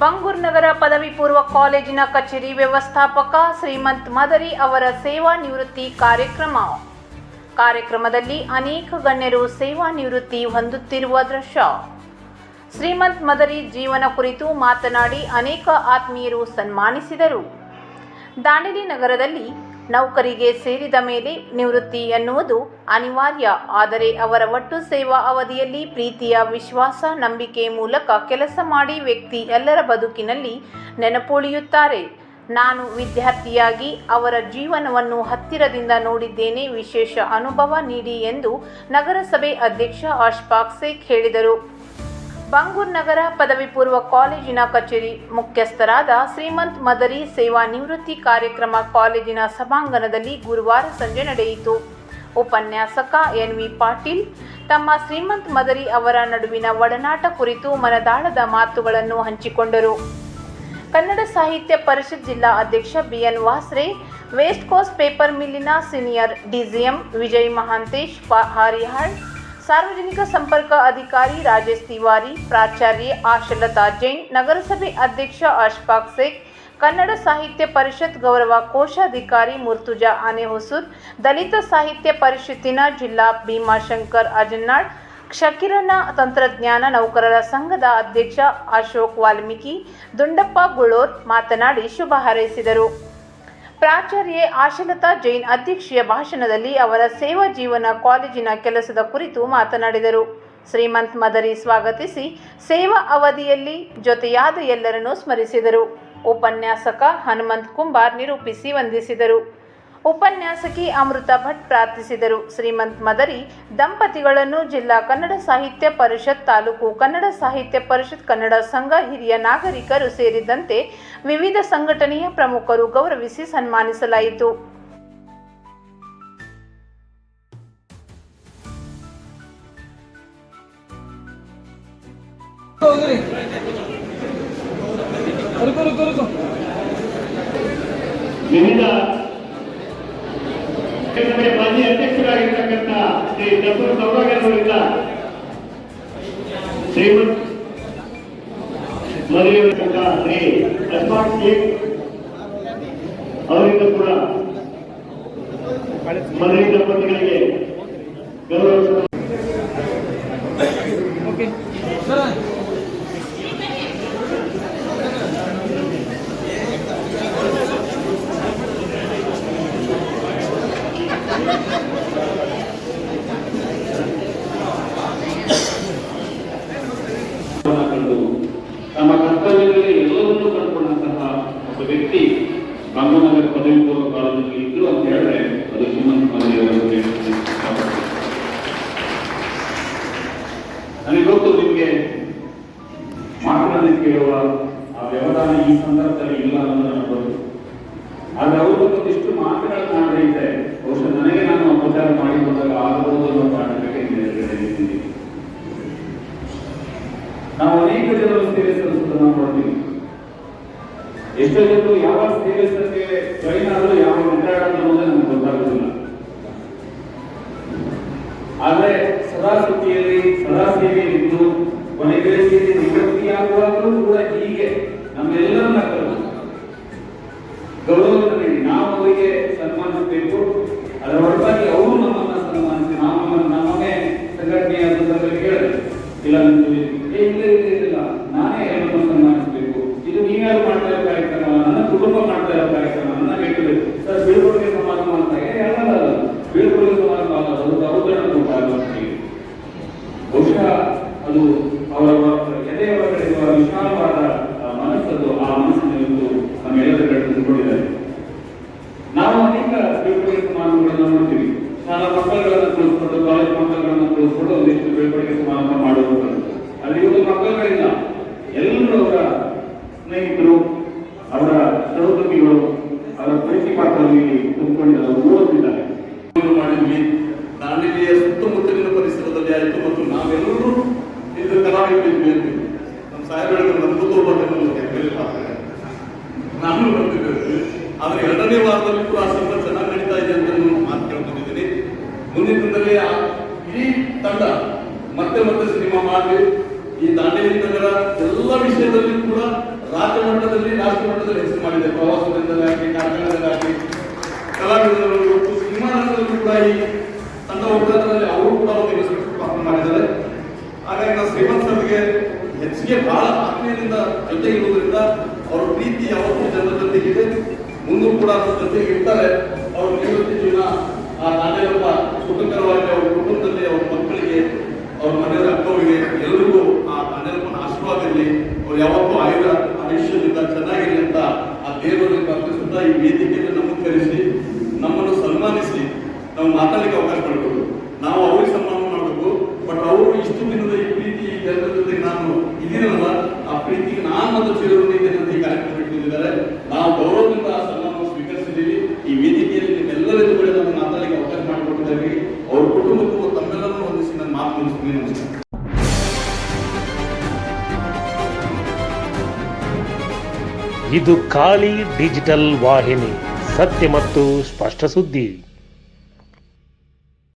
ಬಂಗೂರ್ ನಗರ ಪದವಿ ಪೂರ್ವ ಕಾಲೇಜಿನ ಕಚೇರಿ ವ್ಯವಸ್ಥಾಪಕ ಶ್ರೀಮಂತ್ ಮದರಿ ಅವರ ಸೇವಾ ನಿವೃತ್ತಿ ಕಾರ್ಯಕ್ರಮ. ಕಾರ್ಯಕ್ರಮದಲ್ಲಿ ಅನೇಕ ಗಣ್ಯರು ಸೇವಾ ನಿವೃತ್ತಿ ಹೊಂದುತ್ತಿರುವ ದೃಶ್ಯ. ಶ್ರೀಮಂತ್ ಮದರಿ ಜೀವನ ಕುರಿತು ಮಾತನಾಡಿ ಅನೇಕ ಆತ್ಮೀಯರು ಸನ್ಮಾನಿಸಿದರು. ದಾಂಡೇಲಿ ನಗರದಲ್ಲಿ ನೌಕರಿಗೆ ಸೇರಿದ ಮೇಲೆ ನಿವೃತ್ತಿ ಎನ್ನುವುದು ಅನಿವಾರ್ಯ. ಆದರೆ ಅವರ ಒಟ್ಟು ಸೇವಾ ಅವಧಿಯಲ್ಲಿ ಪ್ರೀತಿಯ, ವಿಶ್ವಾಸ, ನಂಬಿಕೆ ಮೂಲಕ ಕೆಲಸ ಮಾಡಿ ವ್ಯಕ್ತಿ ಎಲ್ಲರ ಬದುಕಿನಲ್ಲಿ ನೆನಪುಳಿಯುತ್ತಾರೆ. ನಾನು ವಿದ್ಯಾರ್ಥಿಯಾಗಿ ಅವರ ಜೀವನವನ್ನು ಹತ್ತಿರದಿಂದ ನೋಡಿದ್ದೇನೆ. ವಿಶೇಷ ಅನುಭವ ನೀಡಿ ಎಂದು ನಗರಸಭೆ ಅಧ್ಯಕ್ಷ ಅಶ್ಫಾಕ್ ಸೇಖ್ ಹೇಳಿದರು. ಬಂಗೂರ್ ನಗರ ಪದವಿ ಪೂರ್ವ ಕಾಲೇಜಿನ ಕಚೇರಿ ಮುಖ್ಯಸ್ಥರಾದ ಶ್ರೀಮಂತ್ ಮದರಿ ಸೇವಾ ನಿವೃತ್ತಿ ಕಾರ್ಯಕ್ರಮ ಕಾಲೇಜಿನ ಸಭಾಂಗಣದಲ್ಲಿ ಗುರುವಾರ ಸಂಜೆ ನಡೆಯಿತು. ಉಪನ್ಯಾಸಕ ಎನ್ ವಿ ಪಾಟೀಲ್, ತಮ್ಮ ಶ್ರೀಮಂತ್ ಮದರಿ ಅವರ ನಡುವಿನ ಒಡನಾಟ ಕುರಿತು ಮನದಾಳದ ಮಾತುಗಳನ್ನು ಹಂಚಿಕೊಂಡರು. ಕನ್ನಡ ಸಾಹಿತ್ಯ ಪರಿಷತ್ ಜಿಲ್ಲಾ ಅಧ್ಯಕ್ಷ B N Vasre, West Coast paper ಮಿಲ್ಲಿನ senior DGM Vijay Mahantesh Harihal ಸಾರ್ವಜನಿಕ ಸಂಪರ್ಕ ಅಧಿಕಾರಿ ರಾಜೇಶ್ ತಿವಾರಿ, ಪ್ರಾಚಾರ್ಯೆ ಆಶಲತಾ ಜೈನ್, ನಗರಸಭೆ ಅಧ್ಯಕ್ಷ ಅಶ್ಫಾಕ್ ಶೇಖ್ ಕನ್ನಡ ಸಾಹಿತ್ಯ ಪರಿಷತ್ ಗೌರವ ಕೋಶಾಧಿಕಾರಿ ಮುರ್ತುಜಾ ಆನೆಹೊಸೂರ್ ದಲಿತ ಸಾಹಿತ್ಯ ಪರಿಷತ್ತಿನ ಜಿಲ್ಲಾ ಭೀಮಾಶಂಕರ್ ಅಜನ್ನಾಳ್ ಕ್ಷಕಿರಣ ತಂತ್ರಜ್ಞಾನ ನೌಕರರ ಸಂಘದ ಅಧ್ಯಕ್ಷ ಅಶೋಕ್ ವಾಲ್ಮೀಕಿ, ದುಂಡಪ್ಪ ಗುಳೋರ್ ಮಾತನಾಡಿ ಶುಭ ಹಾರೈಸಿದರು. ಪ್ರಾಚಾರ್ಯೆ ಆಶಲತಾ ಜೈನ್ ಅಧ್ಯಕ್ಷೀಯ ಭಾಷಣದಲ್ಲಿ ಅವರ ಸೇವಾ ಜೀವನ ಕಾಲೇಜಿನ ಕೆಲಸದ ಕುರಿತು ಮಾತನಾಡಿದರು. ಶ್ರೀಮಂತ್ ಮದರಿ ಸ್ವಾಗತಿಸಿ ಸೇವಾ ಅವಧಿಯಲ್ಲಿ ಜೊತೆಯಾದ ಎಲ್ಲರನ್ನೂ ಸ್ಮರಿಸಿದರು. ಉಪನ್ಯಾಸಕ ಹನುಮಂತ್ ಕುಂಬಾರ್ ನಿರೂಪಿಸಿ ವಂದಿಸಿದರು. ಉಪನ್ಯಾಸಕಿ ಅಮೃತ ಭಟ್ ಪ್ರಾರ್ಥಿಸಿದರು. ಶ್ರೀಮಂತ್ ಮದರಿ ದಂಪತಿಗಳನ್ನು ಜಿಲ್ಲಾ ಕನ್ನಡ ಸಾಹಿತ್ಯ ಪರಿಷತ್ ತಾಲೂಕು ಕನ್ನಡ ಸಾಹಿತ್ಯ ಪರಿಷತ್ ಕನ್ನಡ ಸಂಘ ಹಿರಿಯ ನಾಗರಿಕರು ಸೇರಿದಂತೆ ವಿವಿಧ ಸಂಘಟನೆಯ ಪ್ರಮುಖರು ಗೌರವಿಸಿ ಸನ್ಮಾನಿಸಲಾಯಿತು. ವಿವಿಧ ಡಬ್ಬರು ಸೌಭಾಗ್ಯವರಿಂದ ಶ್ರೀಮಂತ ಮದುವೆಯವರಿಂದ ಶ್ರೀ ಅವರಿಂದ ಕೂಡ ಮದುವೆ ದಂಪತಿಗಳಿಗೆ ಗೌರವ ರಾಮನಗರ ಪದವಿ ಪೂರ್ವ ಕಾಲೇಜಿನಲ್ಲಿ ಇದ್ರು ಅಂತ ಹೇಳಿದ್ರೆ ಅದು ಶ್ರೀಮಂತ ಮನೆಯವರ ನನಗೆ ಗೊತ್ತು ನಿಮಗೆ ಮಾತನಾಡಿ ಕೇಳುವ ಆ ವ್ಯವಧಾನ ಈ ಸಂದರ್ಭದಲ್ಲಿ ಇಲ್ಲ ಅನ್ನೋದು ನನಗೆ ಗೊತ್ತು. ಆದ್ರೆ ಅವರು ಒಂದಿಷ್ಟು ಮಾತುಗಳನ್ನಾಡಿದ್ರೆ ಬಹುಶಃ ನನಗೆ ನಾನು ಉಪಚಾರ ಬಂದಾಗ ಆಗಬಹುದು ಅನ್ನೋ ಕಾರಣಕ್ಕೆ ನಾವು ಅನೇಕ ಜನರು ಸೇವೆ ಸಲ್ಲಿಸುವುದನ್ನು ನೋಡ್ತೀವಿ ಎಷ್ಟೋ ಜನರು ಯಾವ ಸೇವೆ ಟ್ರೈನ್ ಆದರೂ ಯಾವ ಉಂಟಾಡೋದು ಅನ್ನೋದೇ ನಮ್ಗೆ ಗೊತ್ತಾಗೋದಿಲ್ಲ. ಆದರೆ ಸದಾ ಸದಾ ಕೊನೆಗೆ ನಿವೃತ್ತಿಯಾಗುವಾಗಲೂ ಕೂಡ ಹೀಗೆ. ನಮ್ಮೆಲ್ಲರನ್ನ ಕರೆದು ಗೌರವವನ್ನು ನೀಡಿ ನಾವು ಅವರಿಗೆ ಸನ್ಮಾನಿಸಬೇಕು ಅದರ ಹೊರತಾಗಿ ಅವರು ನಮ್ಮನ್ನ ಸನ್ಮಾನಿಸಿ ನಾವು ನಮ್ಮ- ನಮ್ಮನ್ನೇ ಸಂಘಟನೆಯ ಸಂದರ್ಭದಲ್ಲಿ ಹೇಳಿದ್ರು ಇಲ್ಲ ನಂದು ಏ, ಇಲ್ಲ ಇಲ್ಲ ಇಲ್ಲ ನಾನೇ ಎಲ್ಲರನ್ನು ಸನ್ಮಾನಿಸಬೇಕು ಇದು ನೀವ್ಯಾರು ಮಾಡ್ತಾ ಇರೋ ಕಾರ್ಯಕ್ರಮ ನನ್ನ ಕುಟುಂಬ ಮಾಡ್ತಾ ಇರೋ ಕಾರ್ಯಕ್ರಮ ನನ್ನ ಬೇಕಿದೆ ಸರ್ ಬೀಳ್ಕೊಡುಗೆ ಸಮಾರಂಭ ಅಂತ ಏ ಅಲ್ಲ ಅಲ್ಲ, ಅಲ್ಲ. ಬೀಳ್ಕೊಡುಗೆ ಸಮಾರಂಭ ಅಲ್ಲ ಅದು ಅವತರಣ ಕೂಟ ಆಗುತ್ತೆ ಬಹುಶಃ ಅದು ಅವರ ಎದೆಯ ಒಳಗಡೆ ಇರುವ ವಿಶಾಲವಾದ ಆ, ಮನಸ್ಸನ್ನು ಇವತ್ತು ನಮ್ಮೆಲ್ಲರ ಕಡೆ ತುಂಬಿಕೊಂಡಿದ್ದಾರೆ ನಾವು ಅನೇಕ ಸಮಾರಂಭಗಳನ್ನು ನೋಡ್ತೀವಿ. ಶಾಲಾ ಮಕ್ಕಳುಗಳನ್ನು ಕಾಲೇಜ್ ಮಕ್ಕಳುಗಳನ್ನು ನಾನು ಎರಡನೇ ವಾರದಲ್ಲಿ ಕೂಡ ಆ ಸಂಘ ಚೆನ್ನಾಗಿ ನಡೀತಾ ಇದೆ ಅಂತ ನಾನು ಮಾತು ಕೇಳ್ಕೊಂಡಿದ್ದೀನಿ. ಮುಂದಿನ ದಿನದಲ್ಲಿ ಇಡೀ ತಂಡ ಮತ್ತೆ ಮತ್ತೆ ಸಿನಿಮಾ ಮಾಡಿ, ಈ ದಾಂಡೇಲಿ ನಗರ ಎಲ್ಲ ವಿಷಯದಲ್ಲಿ ಕೂಡ ರಾಜ್ಯ ಮಟ್ಟದಲ್ಲಿ, ರಾಷ್ಟ್ರ ಮಟ್ಟದಲ್ಲಿ ಹೆಸರು ಮಾಡಿದೆ. ಪ್ರವಾಸದಿಂದಲಾಗಲಿ ಕಾರ್ಯಕ್ರಮದಲ್ಲಾಗಲಿ ಕಲಾವಿದರು ಸಿನಿಮಾ ರಂಗದಲ್ಲೂ ಕೂಡ ಈ ತಂಡ ಒಕ್ಕೂಟದಲ್ಲಿ ಅವರು ಕೂಡ ಒಂದು ಪಾತ್ರ ಮಾಡಿದ್ದಾರೆ. ಹಾಗಾಗಿ ನಾವು ಶ್ರೀಮಂತ್ ಸರ್ಗೆ ಹೆಚ್ಚಿಗೆ ಬಹಳ ಆತ್ಮೀಯದಿಂದ ಜೊತೆ ಇರುವುದರಿಂದ ಅವರ ಪ್ರೀತಿ ಯಾವತ್ತೂ ಜನರ ಜೊತೆಗಿದೆ, ಮುಂದೂ ಕೂಡ ಅವ್ರ ಜೊತೆಗೆ ಇರ್ತಾರೆ. ಅವ್ರ ನಿವೃತ್ತಿ ಜೀವನ, ಆ ನಾನೇನಪ್ಪ ಸುಖಕರವಾಗಿ ಅವ್ರ ಕುಟುಂಬದಲ್ಲಿ ಅವ್ರ ಮಕ್ಕಳಿಗೆ, ಅವ್ರ ಮನೆಯವರ ಅಕ್ಕವರಿಗೆ, ಎಲ್ರಿಗೂ ಆ ನಾನೇನಪ್ಪನ ಆಶೀರ್ವಾದ ಇರಲಿ ಅವ್ರು ಯಾವತ್ತೂ ಆಯುಧ ಆಯುಷ್ಯದಿಂದ ಚೆನ್ನಾಗಿರಲಿ ಅಂತ ಆ ದೇವರನ್ನು ಪ್ರಾರ್ಥಿಸುತ್ತಾ ಈ ವೇದಿಕೆಯನ್ನು ನಮಸ್ಕರಿಸಿ ಕರೆಸಿ ನಮ್ಮನ್ನು ಸನ್ಮಾನಿಸಿ ನಾವು ಮಾತಾಡಲಿಕ್ಕೆ ಅವಕಾಶ ಮಾಡಿಕೊಡು ನಾವು ಅವ್ರಿಗೆ ಸನ್ಮಾನ ಮಾಡಬೇಕು, ಬಟ್ ಅವರು ಇಷ್ಟು ದಿನದ ಈ ಪ್ರೀತಿ ಜನರ ಜೊತೆಗೆ ನಾನು ಇದೀನಲ್ಲ ಆ ಪ್ರೀತಿಗೆ ನಾನು ಮತ್ತು ಚಿರಋಣಿದ್ದೇನೆ ಇಟ್ಕೊಂಡಿದ್ದಾರೆ ನಾವು ಗೌರವದಿಂದ ಆ ಸನ್ಮಾನವನ್ನು ಸ್ವೀಕರಿಸಿದ್ದೀವಿ. ಈ ವೇದಿಕೆಯಲ್ಲಿ ನಿಮ್ಮೆಲ್ಲರ ಕೂಡ ನಮ್ಮ ಮಾತಾಡಲಿಕ್ಕೆ ಅವಕಾಶ ಮಾಡಿಕೊಟ್ಟಿದ್ದಾರೆ. ಅವ್ರ ಕುಟುಂಬಕ್ಕೂ ತಮ್ಮೆಲ್ಲರನ್ನು ಹೊಂದಿಸಿ ನನ್ನ ಮಾತು ಮುಗಿಸ್ತೀನಿ. ನಮಸ್ಕಾರ. ಇದು ಖಾಲಿ ಡಿಜಿಟಲ್ ವಾಹಿನಿ, ಸತ್ಯ ಮತ್ತು ಸ್ಪಷ್ಟ ಸುದ್ದಿ.